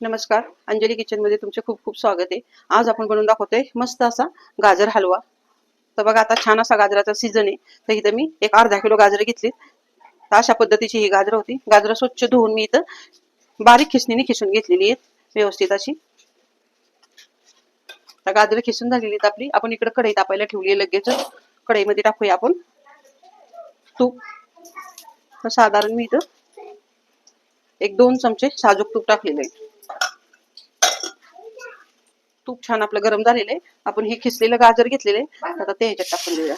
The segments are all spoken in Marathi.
नमस्कार. अंजली किचनमध्ये तुमचे खूप खूप स्वागत आहे. आज आपण बनवून दाखवतोय मस्त असा गाजर हलवा. तर बघा आता छान असा गाजराचा सीझन आहे. तर इथं मी एक अर्धा किलो गाजर घेतली तर अशा पद्धतीची ही गाजर होती. गाजर स्वच्छ धुवून मी इथं बारीक खिसणीने खिसून घेतलेली आहेत. व्यवस्थित अशी. तर गाजर खिसून झालेली आहेत आपली. आपण इकडे कढई तापायला ठेवली आहे लगेच. कढईमध्ये टाकूया आपण. तूप. तर साधारण मी इथं एक दोन चमचे साजूक तूप टाकलेले आहे. तूप छान आपलं गरम झालेलं आहे. आपण हे खिसलेलं गाजर घेतलेलं आहे. आता ते ह्याच्यात टाकून देऊया.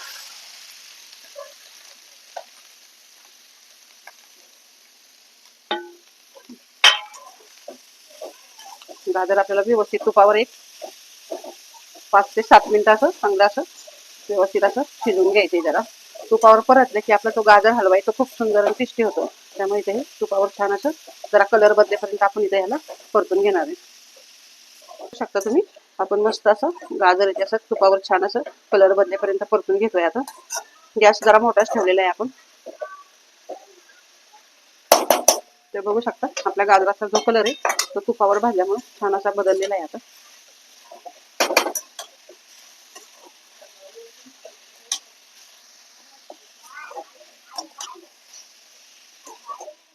गाजर आपल्याला व्यवस्थित तुपावर एक पाच ते सात मिनिटं असं चांगलं असं व्यवस्थित असं शिजवून घ्यायचे जरा. तुपावर परतले की आपला तो गाजर हलवा आहे तो खूप सुंदर आणि टेस्टी होतो. त्यामुळे इथे हे तुपावर छान असं जरा कलर बदलेपर्यंत आपण इथे ह्याला परतून घेणार आहे. शकता तुम्ही? आपण मस्त असं गाजर असं तुपावर छान असं कलर बदलेपर्यंत परतून घेतोय आता. गॅस जरा मोठाच ठेवलेला आहे आपण. ते बघू शकता आपल्या गाजराचा जो कलर आहे तो तुपावर भाजल्यामुळे छान असा बदललेला आहे आता.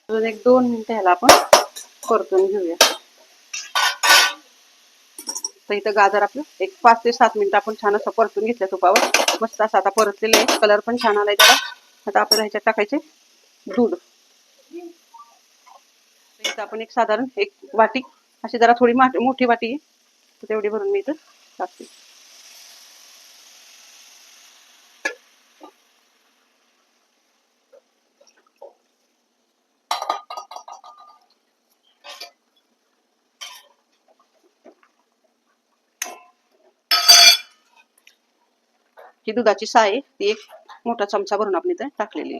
अजून एक दोन मिनिटं ह्याला आपण परतून घेऊया. तर इथं गाजर आपलं एक पाच ते सात मिनिटं आपण छान असं परतून घेतलं तुपावर. मस्त असं आता परतलेलं आहे. कलर पण छान आलाय त्याला. आता आपल्याला ह्याच्यात टाकायचे दूध. तर इथं आपण एक साधारण एक वाटी अशी जरा थोडी मोठी वाटी आहे. तेवढी भरून मी इथं टाकते. ही दुधाची साय आहे, ती एक मोठा चमचा भरून आपण इथं टाकलेली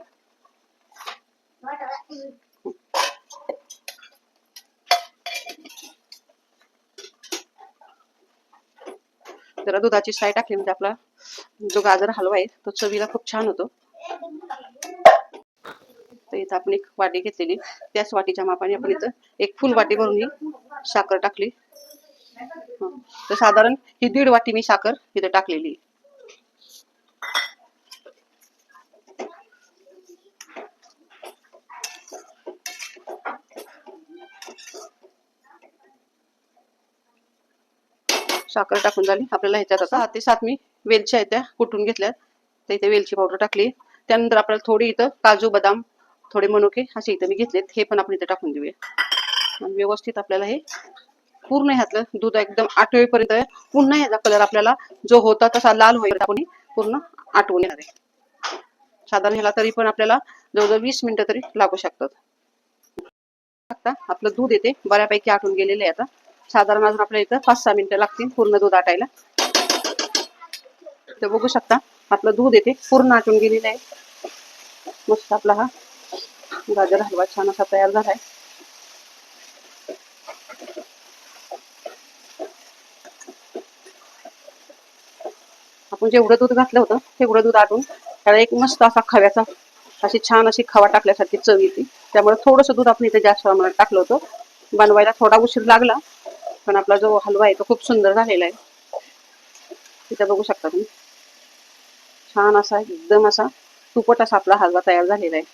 जरा दुधाची साय टाकली म्हणजे आपला जो गाजर हलवा आहे तो चवीला खूप छान होतो. तर इथं आपण एक वाटी घेतलेली. त्याच वाटीच्या मापाने आपण इथं एक फुल वाटी भरून ही साखर टाकली. तर साधारण ही दीड वाटी मी साखर इथं टाकलेली साखर टाकून झाली. आपल्याला ह्याच्यात आता ते सात मी वेलच्या आहेत त्या कुटून घेतल्यात. तर इथे वेलची पावडर टाकली. त्यानंतर आपल्याला थोडी इथं काजू बदाम थोडे मनुके असे इथं मी घेतलेत. हे पण आपण इथं टाकून देऊया. आणि व्यवस्थित आपल्याला हे पूर्ण ह्यातलं दूध एकदम आठवेपर्यंत पुन्हा ह्याचा कलर आपल्याला जो होता तसा लाल होईल आपण पूर्ण आटवून येणार आहे. साधारण ह्याला तरी पण आपल्याला जवळजवळ वीस मिनिटं तरी लागू शकतात. आपलं दूध येते. बऱ्यापैकी आटून गेलेलं आहे आता. साधारण अजून आपल्या इथं पाच सहा मिनिटं लागतील पूर्ण दूध आटायला. तर बघू शकता आपलं दूध येते पूर्ण आटून गेलेलं आहे. मस्त आपला हा गाजर हलवा छान असा तयार झालाय आपण जेवढं दूध घातलं होतं तेवढं दूध आटून त्याला एक मस्त असा खव्याचा अशी छान अशी खवा टाकल्यासारखी चव येते. त्यामुळे थोडंसं दूध आपण इथे जास्त प्रमाणात टाकलं होतं. बनवायला थोडा उशीर लागला पण आपला जो हलवा आहे तो खूप सुंदर झालेला आहे. तिथे बघू शकता तुम्ही. छान असा एकदम असा तुपट असा आपला हलवा तयार झालेला आहे.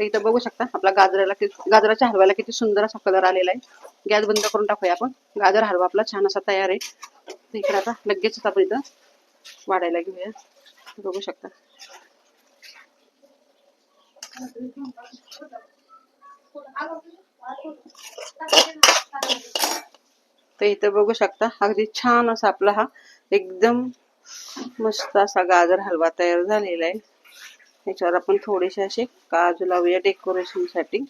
तर इथं बघू शकता आपला गाजराला किती गाजराच्या हलव्याला किती सुंदर असा कलर आलेला आहे. गॅस बंद करून टाकूया आपण. गाजर हलवा आपला छान असा तयार आहे. तर इकडे आता लगेच आपण इथं वाढायला घेऊया. बघू शकता. तर इथं बघू शकता अगदी छान असा आपला हा एकदम मस्त असा गाजर हलवा तयार झालेला आहे. त्याच्यावर आपण थोडेसे असे काजू लावूया डेकोरेशनसाठी.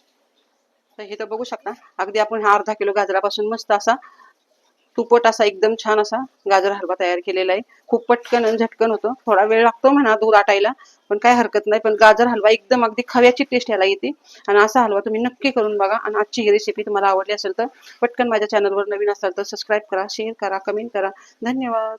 तर इथं बघू शकता अगदी आपण हा अर्धा किलो गाजरापासून मस्त असा तुपट असा एकदम छान असा गाजर हलवा तयार केलेला आहे. खूप पटकन आणि झटकन होतो. थोडा वेळ लागतो म्हणा दूध आटायला पण काय हरकत नाही. पण गाजर हलवा एकदम अगदी खव्याची टेस्ट याला येते. आणि असा हलवा तुम्ही नक्की करून बघा. आणि आजची ही रेसिपी तुम्हाला आवडली असेल तर पटकन माझ्या चॅनलवर नवीन असाल तर सबस्क्राईब करा शेअर करा कमेंट करा. धन्यवाद.